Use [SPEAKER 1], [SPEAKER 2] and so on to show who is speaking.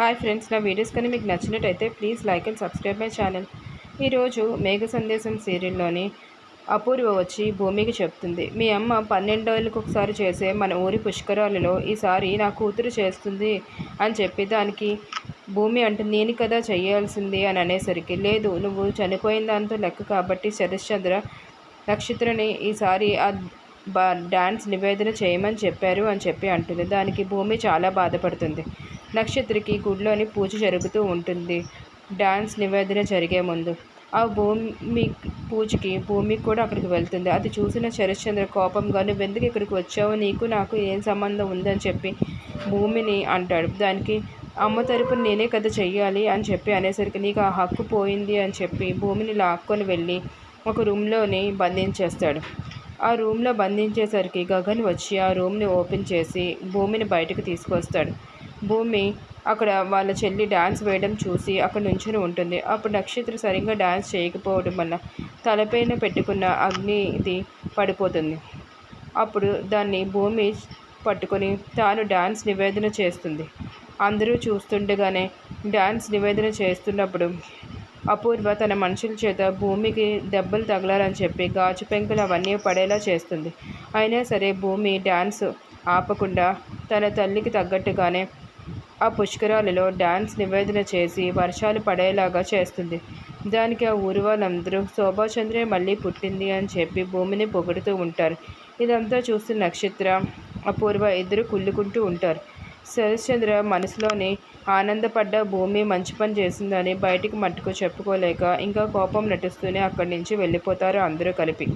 [SPEAKER 1] Hi friends నా videos కానీ మీకు నచ్చినట్టయితే please like and subscribe my channel. ఈరోజు మేఘ సందేశం సీరియల్లోని అపూర్వ వచ్చి భూమికి చెప్తుంది. మీ అమ్మ పన్నెండేళ్ళకి ఒకసారి చేసే మన ఊరి పుష్కరాలలో ఈసారి నా కూతురు చేస్తుంది అని చెప్పి దానికి భూమి అంటే నేను కదా చేయాల్సింది అని అనేసరికి లేదు నువ్వు చనిపోయిన దాంతో లెక్క కాబట్టి శరశ్చంద్ర నక్షత్రని ఈసారి ఆ డాన్స్ డ్యాన్స్ నివేదన చేయమని చెప్పారు అని చెప్పి అంటుంది. దానికి భూమి చాలా బాధపడుతుంది. నక్షత్రకి గుడిలోని పూజ జరుగుతూ ఉంటుంది. డ్యాన్స్ నివేదన జరిగే ముందు ఆ భూమి పూజకి భూమి కూడా అక్కడికి వెళ్తుంది. అది చూసిన శరశ్చంద్ర కోపంగా నువ్వు ఎందుకు ఇక్కడికి వచ్చావు? నీకు నాకు ఏం సంబంధం ఉందని చెప్పి భూమిని అంటాడు. దానికి అమ్మ తరపున నేనే కదా చెయ్యాలి అని చెప్పి అనేసరికి నీకు ఆ హక్కు పోయింది అని చెప్పి భూమిని లాక్కొని వెళ్ళి ఒక రూమ్లోని బంధించేస్తాడు. ఆ రూమ్లో బంధించేసరికి గగన్ వచ్చి ఆ రూమ్ని ఓపెన్ చేసి భూమిని బయటకు తీసుకొస్తాడు. భూమి అక్కడ వాళ్ళ చెల్లి డ్యాన్స్ వేయడం చూసి అక్కడ నుంచుని ఉంటుంది. అప్పుడు నక్షత్ర సరిగ్గా డ్యాన్స్ చేయకపోవడం వల్ల తలపైన పెట్టుకున్న అగ్నిది పడిపోతుంది. అప్పుడు దాన్ని భూమి పట్టుకొని తాను డ్యాన్స్ నివేదన చేస్తుంది. అందరూ చూస్తుండగానే డ్యాన్స్ నివేదన చేస్తున్నప్పుడు అపూర్వ తన మనుషుల చేత భూమికి దెబ్బలు తగలాలని చెప్పి గాజు పెంకులు అవన్నీ పడేలా చేస్తుంది. అయినా సరే భూమి డ్యాన్స్ ఆపకుండా తన తల్లికి తగ్గట్టుగానే ఆ పుష్కరాలలో డ్యాన్స్ నివేదన చేసి వర్షాలు పడేలాగా చేస్తుంది. దానికి ఆ ఊరి వాళ్ళందరూ శోభాచంద్రే మళ్ళీ పుట్టింది అని చెప్పి భూమిని పొగుడుతూ ఉంటారు. ఇదంతా చూస్తున్న నక్షత్ర అపూర్వ ఇద్దరు కుళ్ళుకుంటూ ఉంటారు. శరశ్చంద్ర మనసులోని ఆనందపడ్డ భూమి మంచి పని చేసిందని బయటికి మట్టుకు చెప్పుకోలేక ఇంకా కోపం నటిస్తూనే అక్కడి నుంచి వెళ్ళిపోతారు అందరూ కలిపి.